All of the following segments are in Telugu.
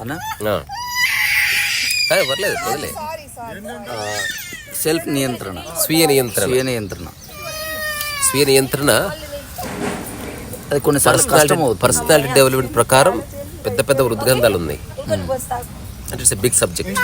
అన్న. సరే పర్లేదు వదిలే సెల్ఫ్ నియంత్రణ. స్వీయ నియంత్రణ. స్వీయ నియంత్రణ. స్వీయ నియంత్రణ. అది కష్టం పర్సనాలిటీ పర్సనాలిటీ డెవలప్మెంట్ ప్రకారం పెద్ద పెద్ద వృద్ధాంతాలు ఉన్నాయి. అంటే ఇట్స్ బిగ్ సబ్జెక్ట్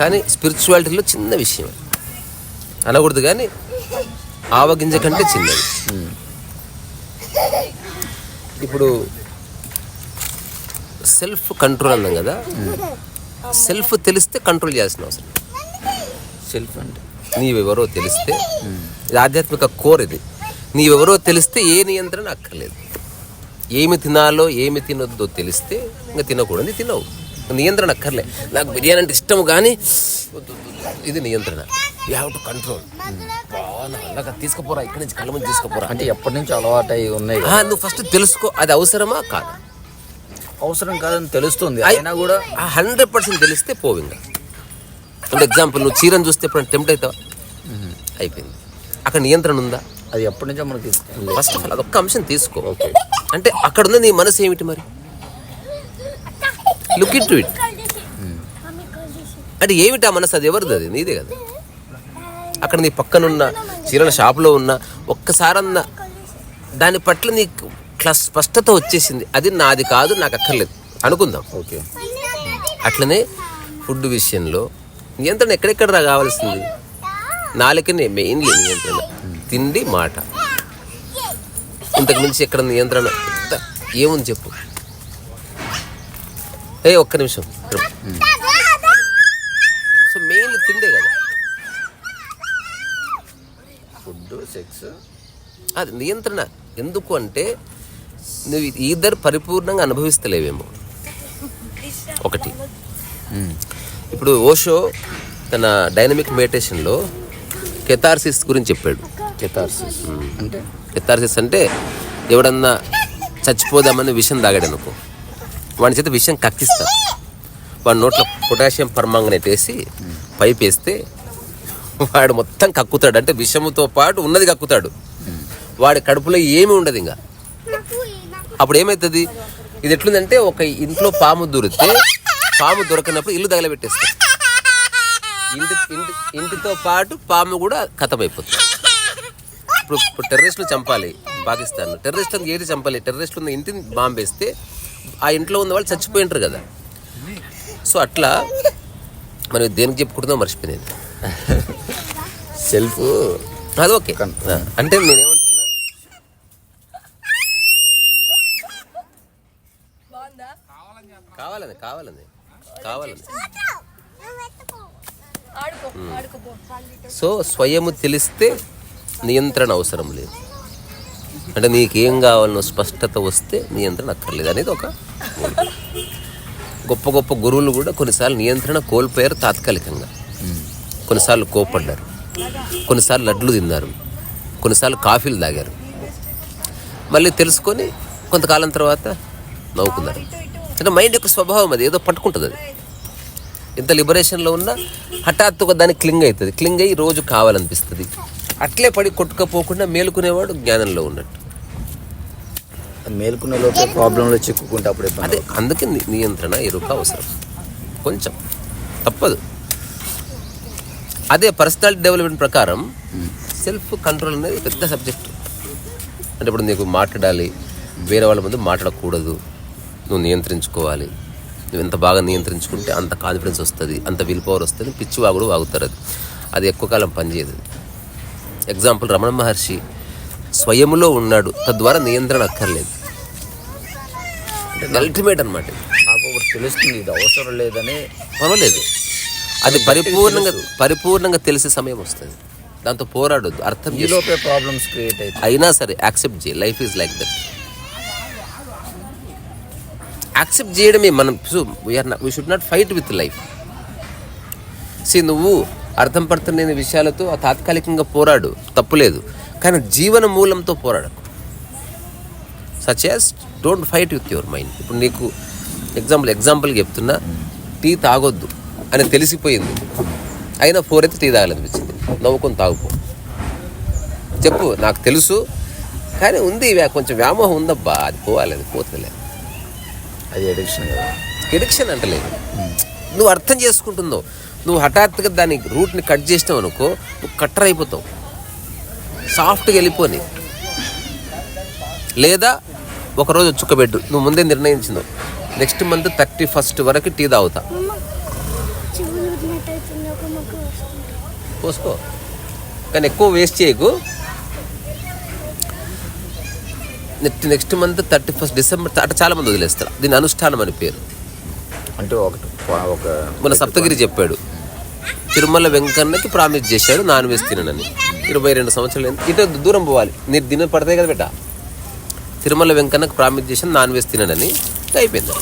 కానీ స్పిరిచువాలిటీలో చిన్న విషయం. అనకూడదు కానీ ఆవగింజ కంటే చిన్నది. ఉమ్. ఇప్పుడు సెల్ఫ్ కంట్రోల్ అన్నాం కదా? సెల్ఫ్ తెలిస్తే కంట్రోల్ చేయాల్సిన అవసరం. సెల్ఫ్ అంటే? నీవెవరో తెలిస్తే ఇది ఆధ్యాత్మిక కోర్ ఇది. నీవెవరో తెలిస్తే ఏ నియంత్రణ అక్కర్లేదు. ఏమి తినాలో ఏమి తినొద్దో తెలిస్తే ఇంకా తినకూడదు. తినవు. నియంత్రణ అక్కర్లే. నాకు బిర్యానీ అంటే ఇష్టం కానీ ఇది నియంత్రణ. యూ హ్యావ్ టు కంట్రోల్ అలాగా తీసుకుపోరా ఇక్కడి నుంచి కళ్ళ ముందు తీసుకుపోరా. అంటే ఎప్పటి నుంచి అలవాటు అయి ఉన్నాయి నువ్వు ఫస్ట్ తెలుసుకో అది అవసరమా? కాదు. అవసరం కాదని తెలుస్తుంది. అయినా కూడా హండ్రెడ్ పర్సెంట్ తెలిస్తే పోవు ఇంకా అంటే ఎగ్జాంపుల్ నువ్వు చీరను చూస్తే ఎప్పుడు టెంప్ట్ అవుతావా? అయిపోయింది. అక్కడ నియంత్రణ ఉందా? అది ఎప్పటి నుంచో మనకి ఫస్ట్ ఆఫ్ ఆల్ అదొక్క అంశం తీసుకో. ఓకే. అంటే అక్కడ ఉన్న నీ మనసు ఏమిటి మరి? లుక్ ఇన్ టు ఇట్ అంటే ఏమిటి ఆ మనసు? అది ఎవరిది అది? నీదే కదా. అక్కడ నీ పక్కనున్న చీరల షాపులో ఉన్న ఒక్కసారన్న దాని పట్ల నీకు క్లాస్ స్పష్టత వచ్చేసింది. అది నాది కాదు నాకు అక్కర్లేదు. అనుకుందాం. ఓకే. అట్లనే ఫుడ్ విషయంలో నియంత్రణ ఎక్కడెక్కడ కావాల్సింది? నాలుకనే మెయిన్లీ నియంత్రణ. తిండి మాట. ఇంతకు మించి ఎక్కడ నియంత్రణ? ఏముంది చెప్పు. ఏ ఒక్క నిమిషం. సో మెయిన్లీ తిండే కదా. Food sex. అది నియంత్రణ. ఎందుకు అంటే నువ్వు ఇద్దరు పరిపూర్ణంగా అనుభవిస్తలేవేమో. ఒకటి. ఇప్పుడు ఓషో తన డైనమిక్ మెడిటేషన్లో కెథార్సిస్ గురించి చెప్పాడు. కెథార్సిస్. అంటే? కెథార్సిస్ అంటే ఎవడన్నా చచ్చిపోదామని విషం తాగాడు అనుకో. వాడి చేత విషం కక్కిస్తారు వాడి నోట్లో పొటాషియం పర్మాంగనేట్ వేసి పైప్ వేస్తే వాడు మొత్తం కక్కుతాడు. అంటే విషముతో పాటు ఉన్నది కక్కుతాడు. వాడి కడుపులో ఏమీ ఉండదు ఇంకా. అప్పుడు ఏమవుతుంది ఇది ఎట్లుందంటే ఒక ఇంట్లో పాము దొరికితే పాము దొరకనప్పుడు ఇల్లు తగలబెట్టేస్తారు ఇంటి ఇంటి ఇంటితో పాటు పాము కూడా కథమైపోతుంది. ఇప్పుడు ఇప్పుడు టెర్రరిస్టులు చంపాలి పాకిస్తాన్ టెర్రరిస్టులను ఏది చంపాలి? టెర్రరిస్టులు ఉన్న ఇంటిని బాంబేస్తే ఆ ఇంట్లో ఉన్న వాళ్ళు చచ్చిపోయి ఉంటారు కదా. సో అట్లా మనం దేనికి చెప్పుకుంటుందో మర్చిపోయింది సెల్ఫ్ అది ఓకే. అంటే నేనేమంటున్నా కావాలని కావాలని సో స్వయము తెలిస్తే నియంత్రణ అవసరం లేదు. అంటే నీకేం కావాలనో స్పష్టత వస్తే నియంత్రణ అక్కర్లేదు అనేది ఒక. గొప్ప గొప్ప గురువులు కూడా కొన్నిసార్లు నియంత్రణ కోల్పోయారు తాత్కాలికంగా. కొన్నిసార్లు కోపడ్డారు కొన్నిసార్లు లడ్లు తిన్నారు. కొన్నిసార్లు కాఫీలు తాగారు. మళ్ళీ తెలుసుకొని కొంతకాలం తర్వాత నవ్వుకున్నారు. అంటే మైండ్ యొక్క స్వభావం అది ఏదో పట్టుకుంటుంది అది. ఎంత లిబరేషన్లో ఉన్నా హఠాత్తుగా దానికి క్లింగ్ అవుతుంది. క్లింగ్ అయ్యి రోజు కావాలనిపిస్తుంది. అట్లే పడి కొట్టుకపోకుండా మేలుకునేవాడు జ్ఞానంలో ఉన్నట్టు. మేల్కొనే లోపే ప్రాబ్లంలో చిక్కుకుంటే అప్పుడు అదే అందుకే నియంత్రణ ఎరుక అవసరం. కొంచెం. తప్పదు. అదే పర్సనాలిటీ డెవలప్మెంట్ ప్రకారం సెల్ఫ్ కంట్రోల్ అనేది పెద్ద సబ్జెక్ట్ అంటే ఇప్పుడు నీకు మాట్లాడాలి వేరే వాళ్ళ ముందు మాట్లాడకూడదు. నువ్వు నియంత్రించుకోవాలి. నువ్వు ఎంత బాగా నియంత్రించుకుంటే అంత కాన్ఫిడెన్స్ వస్తుంది అంత విల్ పవర్ వస్తుంది పిచ్చి వాగుడు వాగుతారు అది. అది ఎక్కువ కాలం పనిచేయదు. ఎగ్జాంపుల్ రమణ మహర్షి స్వయములో ఉన్నాడు తద్వారా నియంత్రణ అక్కర్లేదు. అల్టిమేట్ అనమాట తెలుస్తుంది ఇది అవసరం లేదని. పర్వాలేదు. అది పరిపూర్ణంగా పరిపూర్ణంగా తెలిసే సమయం వస్తుంది. దాంతో పోరాడొద్దు అర్థం ప్రాబ్లమ్స్ క్రియేట్ అవుతాయి. అయినా సరే యాక్సెప్ట్ చేయి. Life is like that accept చేయడమే మనం. We are we should not fight with life see నువ్వు అర్థం పడుతున్న విషయాలతో ఆ తాత్కాలికంగా పోరాడు. తప్పులేదు కానీ జీవన మూలంతో పోరాడకు. Such as don't fight with your mind ఇప్పుడు నీకు ఎగ్జాంపుల్ ఎగ్జాంపుల్ చెప్తున్నా. టీ తాగొద్దు అని తెలిసిపోయింది. అయినా ఫోర్ అయితే టీ తాగాలనిపించింది. నవ్వుకొని తాగుపో. చెప్పు నాకు తెలుసు. కానీ ఉంది కొంచెం వ్యామోహం ఉందబ్బా. అది పోవాలి అది పోతలేదు అది అడిక్షన్ కదా. ఎడిక్షన్ అంటలేదు నువ్వు అర్థం చేసుకుంటుందో నువ్వు హఠాత్తుగా దాని రూట్ని కట్ చేసినావు అనుకో నువ్వు కట్టర్ అయిపోతావు. సాఫ్ట్గా వెళ్ళిపోని. లేదా ఒకరోజు చుక్కబెట్టు నువ్వు ముందే నిర్ణయించిందో. నెక్స్ట్ మంత్ థర్టీ ఫస్ట్ వరకు టీ తాగుతా. పోసుకో. కానీ ఎక్కువ వేస్ట్ చేయకు. Next next month thirty first December అట్లా చాలా మంది వదిలేస్తారు. దీని అనుష్ఠానం అని పేరు. అంటే ఒకటి ఒక మన సప్తగిరి చెప్పాడు. తిరుమల వెంకన్నకి ప్రామిస్ చేశాడు నాన్ వెజ్ తిననని. ఇరవై రెండు సంవత్సరాలు. ఇటు దూరం పోవాలి. నీరు దిన పడతాయి కదా బిడ్డ. తిరుమల వెంకన్నకి ప్రామిస్ చేశాను నాన్ వెజ్ తిననని. ఇంకా అయిపోయింది.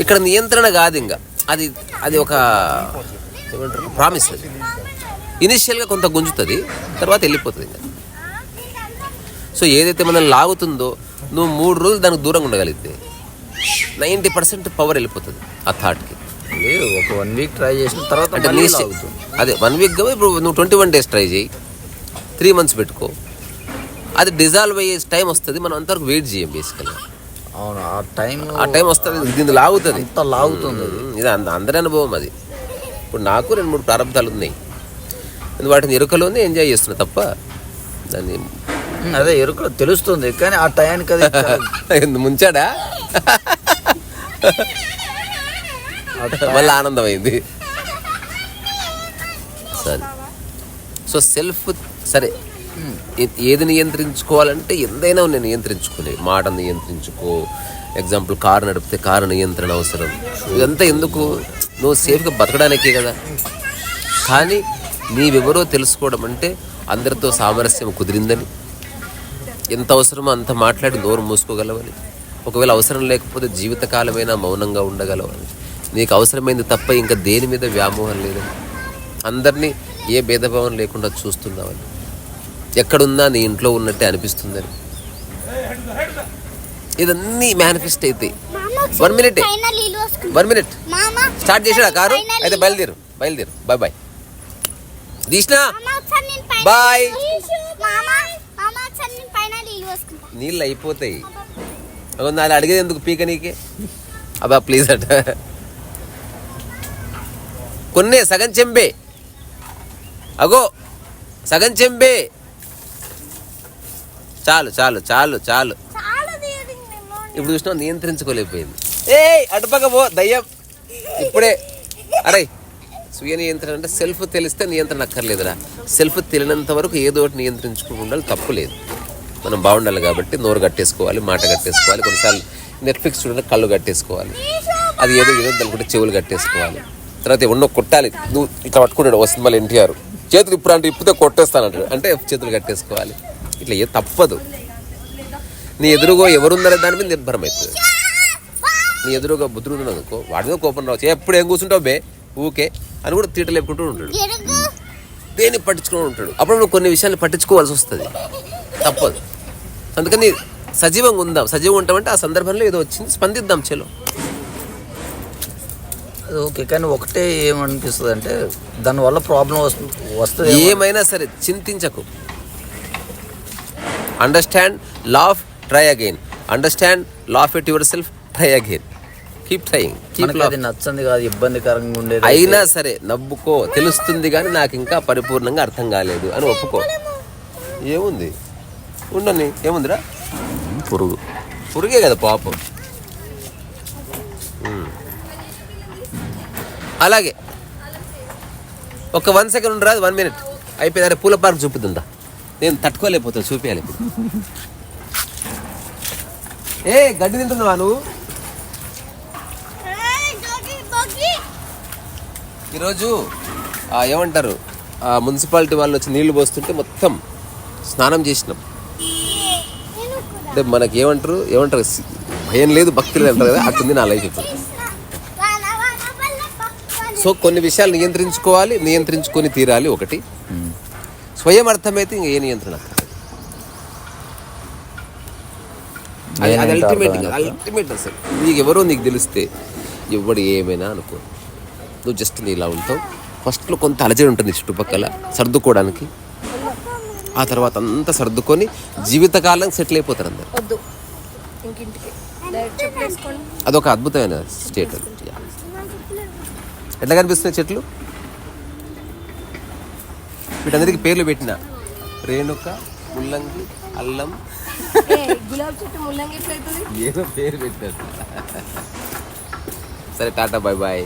ఇక్కడ నియంత్రణ కాదు ఇంకా. అది అది ఒక ఏమంటారు? ప్రామిస్ అది. ఇనిషియల్గా కొంత గుంజుతుంది తర్వాత వెళ్ళిపోతుంది ఇంకా. సో ఏదైతే మనల్ని లాగుతుందో నువ్వు మూడు రోజులు దానికి దూరంగా ఉండగలిగితే నైంటీ పర్సెంట్ పవర్ వెళ్ళిపోతుంది ఆ థాట్కి. ఒక వన్ వీక్ ట్రై చేసిన తర్వాత అంటే నీ. అదే వన్ వీక్ ఇప్పుడు నువ్వు ట్వంటీ వన్ డేస్ ట్రై చేయి. త్రీ మంత్స్ పెట్టుకో. అది డిజాల్వ్ అయ్యే టైం వస్తుంది మనం అంతవరకు వెయిట్ చేయం బేసికల్గా అవును ఆ టైం ఆ టైం వస్తుంది దీన్ని లాగుతుంది. అంత లాగుతుంది ఇది అంద- అందరి అనుభవం అది. ఇప్పుడు నాకు రెండు మూడు ప్రారంభాలు ఉన్నాయి. నేను వాటిని ఎరుకలోనే ఎంజాయ్ చేస్తున్నా తప్ప దాన్ని అదే ఎరుకలో తెలుస్తుంది కానీ ఆ టయానికి అది ముంచాడా? మళ్ళీ ఆనందమైంది. సరే. సో సెల్ఫ్ సరే. ఏది నియంత్రించుకోవాలంటే ఎంతైనా నేను నియంత్రించుకునే మాట నియంత్రించుకో ఎగ్జాంపుల్ కారు నడిపితే కారు నియంత్రణ అవసరం. ఇదంతా ఎందుకు? నువ్వు సేఫ్గా బతకడానికే కదా. కానీ నీవెవరో తెలుసుకోవడం అంటే అందరితో సామరస్యం కుదిరిందని ఎంత అవసరమో అంత మాట్లాడి నోరు మూసుకోగలవని. ఒకవేళ అవసరం లేకపోతే జీవితకాలమైనా మౌనంగా ఉండగలవని. నీకు అవసరమైంది తప్ప ఇంకా దేని మీద వ్యామోహం లేదని అందరినీ ఏ భేదభావం లేకుండా చూస్తున్నావని. ఎక్కడున్నా నీ ఇంట్లో ఉన్నట్టే అనిపిస్తుందని. ఇదన్నీ మేనిఫెస్ట్ అవుతాయి one minute one minute start చేసాడా car. అయితే బయలుదేరు. బయలుదేరు. బాయ్ బాయ్ తీసినా మామ. నీళ్ళు అయిపోతాయి. అగో నాది అడిగేది ఎందుకు పీక నీకే? అబ్బా ప్లీజ్ అట. కొన్నే సగం చెంబే. అగో సగం చెంబే. చాలు చాలు చాలు చాలు. ఇప్పుడు చూసినా నియంత్రించుకోలేకపోయింది. ఏ అటుపక్క పో దయ్యం. ఇప్పుడే. అరే స్వీయ నియంత్రణ అంటే సెల్ఫ్ తెలిస్తే నియంత్రణ అక్కర్లేదురా. సెల్ఫ్ తెలియనంత వరకు ఏదో ఒకటి నియంత్రించుకుంటూ ఉండాలి తప్పు లేదు. మనం బాగుండాలి కాబట్టి నోరు కట్టేసుకోవాలి మాట కట్టేసుకోవాలి. కొన్నిసార్లు నెట్ఫ్లిక్స్ చూడండి కళ్ళు కట్టేసుకోవాలి. అది ఏదో ఏదో అనుకుంటే చెవులు కట్టేసుకోవాలి. తర్వాత ఎన్నో కొట్టాలి. నువ్వు ఇట్లా పట్టుకున్నాడు ఓ సినిమాలో ఎన్టీఆర్. చేతులు ఇప్పుడు అంటే ఇప్పుడే కొట్టేస్తానంటాడు. అంటే చేతులు కట్టేసుకోవాలి. ఇట్లా ఏ తప్పదు. నీ ఎదురుగో ఎవరున్నారో దాని మీద నిర్భరం అవుతుంది నీ ఎదురుగా బుద్ధుడు అనుకో వాడి మీద కోపం రావచ్చు. ఎప్పుడు ఏం కూర్చుంటావు బే? ఊకే అని కూడా తీట లేపుకుంటూ ఉంటాడు. దేన్ని పట్టించుకుని ఉంటాడు? అప్పుడు నువ్వు కొన్ని విషయాలు పట్టించుకోవాల్సి వస్తుంది. తప్పదు. అందుకని సజీవంగా ఉందాం సజీవంగా ఉంటామంటే ఆ సందర్భంలో ఏదో వచ్చింది. స్పందిద్దాం చలో. ఓకే కానీ ఒకటే ఏమనిపిస్తుంది అంటే దానివల్ల ప్రాబ్లం వస్తుంది వస్తుంది ఏమైనా సరే చింతించకు. Understand law of try again understand law of it yourself try again keep trying keep అది నచ్చంది కాదు ఇబ్బందికరంగా ఉండేది అయినా సరే నవ్వుకో. తెలుస్తుంది కానీ నాకు ఇంకా పరిపూర్ణంగా అర్థం కాలేదు అని ఒప్పుకో. ఏముంది? ఉండని ఏముందిరా? పురుగు. పురుగే కదా పాపం. అలాగే. ఒక వన్ సెకండ్ ఉండరాదు వన్ మినిట్. అయిపోయింది పూల పార్క్ చూపుతుందా నేను తట్టుకోలేకపోతాను చూపించాలి ఇప్పుడు. ఏ గడ్డి తింటున్నావా నువ్వు. ఈరోజు ఏమంటారు? ఆ మున్సిపాలిటీ వాళ్ళు వచ్చి నీళ్ళు పోస్తుంటే మొత్తం స్నానం చేసినాం. అంటే మనకి ఏమంటారు ఏమంటారు భయం లేదు భక్తి లేదు అంటారు కదా అట్టుంది నా లైఫ్ ఇప్పుడు. సో కొన్ని విషయాలు నియంత్రించుకోవాలి నియంత్రించుకొని తీరాలి ఒకటి స్వయం అర్థమైతే ఇంక ఏ నియంత్రణ. అది- అల్టిమేట్. అల్టిమేట్ అసలు నీకు ఎవరో నీకు తెలిస్తే ఎవడు ఏమైనా అనుకో నువ్వు జస్ట్ నీ ఇలా ఉంటావు ఫస్ట్లో కొంత అలజడి ఉంటుంది చుట్టుపక్కల సర్దుకోవడానికి ఆ తర్వాత అంతా సర్దుకొని జీవితకాలం సెటిల్ అయిపోతారు అందరు. అదొక అద్భుతమైన స్టేట్. ఎట్లా కనిపిస్తున్నాయి చెట్లు? వీటందరికి పేర్లు పెట్టిన. రేణుక ముల్లంగి అల్లం. గులాబ్ చెట్టు ముల్లంగి ఏదో పేరు పెట్టారు. సరే టాటా బాయ్ బాయ్